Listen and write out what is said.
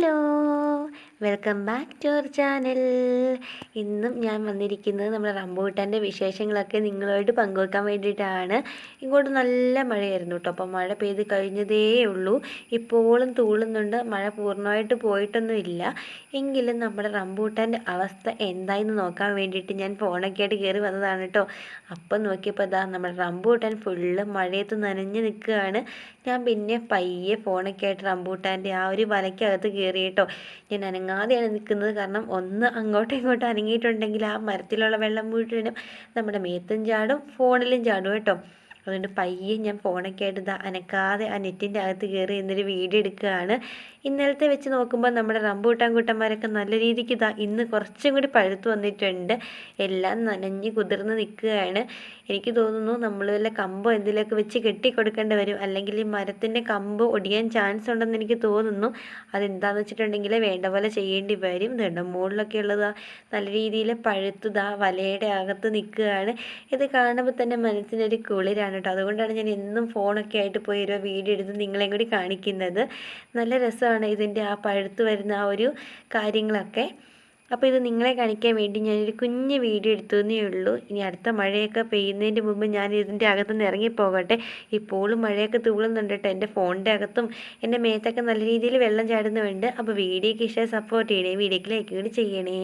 喽 welcome back to our channel ഇന്നും ഞാൻ വന്നിരിക്കുന്നത് നമ്മുടെ റംബൂട്ടാന്റെ വിശേഷങ്ങളൊക്കെ നിങ്ങളുമായിട്ട് പങ്കുവെക്കാൻ വേണ്ടിയിട്ടാണ്. ഇങ്ങോട്ട് നല്ല മഴയായിരുന്നു കേട്ടോ. അപ്പോൾ മഴ പെയ്ത് കഴിഞ്ഞതേ ഉള്ളൂ. ഇപ്പോഴും തൂളുന്നുണ്ട്. മഴ പൂർണമായിട്ട് പോയിട്ടൊന്നുമില്ല. എങ്കിലും നമ്മുടെ റംബൂട്ടാന്റെ അവസ്ഥ എന്തായെന്ന് നോക്കാൻ വേണ്ടിയിട്ട് ഞാൻ ഫോണൊക്കെ ആയിട്ട് കയറി വന്നതാണ് കേട്ടോ. അപ്പം നോക്കിയപ്പോൾ ഇതാ നമ്മുടെ റംബൂട്ടാൻ ഫുള്ള് മഴയത്ത് നനഞ്ഞ് നിൽക്കുകയാണ്. ഞാൻ പിന്നെ പയ്യെ ഫോണൊക്കെ ആയിട്ട് റംബൂട്ടാന്റെ ആ ഒരു വലയ്ക്കകത്ത് കയറി കേട്ടോ. ഞാൻ അനങ്ങാതെയാണ് നിൽക്കുന്നത്. കാരണം ഒന്ന് അങ്ങോട്ടും ഇങ്ങോട്ടും അനങ്ങിയിട്ടുണ്ടെങ്കിൽ ആ മരത്തിലുള്ള വെള്ളം മുഴുവനും നമ്മുടെ മേത്തും ചാടും ഫോണിലും ചാടും കേട്ടോ. അതുകൊണ്ട് പയ്യെ ഞാൻ ഫോണൊക്കെ ആയിട്ട് ഇതാ അനക്കാതെ ആ നെറ്റിന്റെ അകത്ത് കയറി എന്നൊരു വീഡിയോ എടുക്കുകയാണ്. ഇന്നലത്തെ വെച്ച് നോക്കുമ്പോൾ നമ്മുടെ റംബൂട്ടാൻ കൂട്ടന്മാരൊക്കെ നല്ല രീതിക്ക് ഇതാ ഇന്ന് കുറച്ചും കൂടി പഴുത്ത് വന്നിട്ടുണ്ട്. എല്ലാം നനഞ്ഞ് കുതിർന്ന് നിൽക്കുകയാണ്. എനിക്ക് തോന്നുന്നു നമ്മൾ വല്ല കമ്പോ എന്തെങ്കിലുമൊക്കെ വെച്ച് കെട്ടി കൊടുക്കേണ്ടി വരും. അല്ലെങ്കിൽ ഈ മരത്തിന്റെ കമ്പ് ഒടിയാൻ ചാൻസ് ഉണ്ടെന്ന് എനിക്ക് തോന്നുന്നു. അതെന്താണെന്ന് വെച്ചിട്ടുണ്ടെങ്കിൽ വേണ്ട പോലെ ചെയ്യേണ്ടി വരും. ഇതുണ്ട് മുകളിലൊക്കെ ഉള്ളതാ നല്ല രീതിയിൽ പഴുത്തതാ വലയുടെ അകത്ത് നിൽക്കുകയാണ്. ഇത് കാണുമ്പോൾ തന്നെ മനസ്സിനൊരു കുളിരാണ് കേട്ടോ അതുകൊണ്ടാണ് ഞാൻ എന്നും ഫോണൊക്കെ ആയിട്ട് പോയി ഒരു വീഡിയോ എടുത്ത് നിങ്ങളെയും കൂടി കാണിക്കുന്നത്. നല്ല രസമാണ് ഇതിന്റെ ആ പഴുത്ത് വരുന്ന ആ ഒരു കാര്യങ്ങളൊക്കെ. അപ്പോൾ ഇത് നിങ്ങളെ കാണിക്കാൻ വേണ്ടി ഞാനൊരു കുഞ്ഞ് വീഡിയോ എടുത്തതേ ഉള്ളൂ. ഇനി അടുത്ത മഴയൊക്കെ പെയ്യുന്നതിന്റെ മുമ്പ് ഞാൻ ഇതിന്റെ അകത്തുനിന്ന് ഇറങ്ങിപ്പോകട്ടെ. ഇപ്പോഴും മഴയൊക്കെ തൂളുന്നുണ്ട് കേട്ടോ. എന്റെ ഫോണിന്റെ അകത്തും എന്റെ മേത്തൊക്കെ നല്ല രീതിയിൽ വെള്ളം ചാടുന്നുണ്ട്. അപ്പോൾ വീഡിയോക്ക് ഇഷ്ടം സപ്പോർട്ട് ചെയ്യണേ. വീഡിയോക്ക് ലൈക്ക് കൂടി ചെയ്യണേ.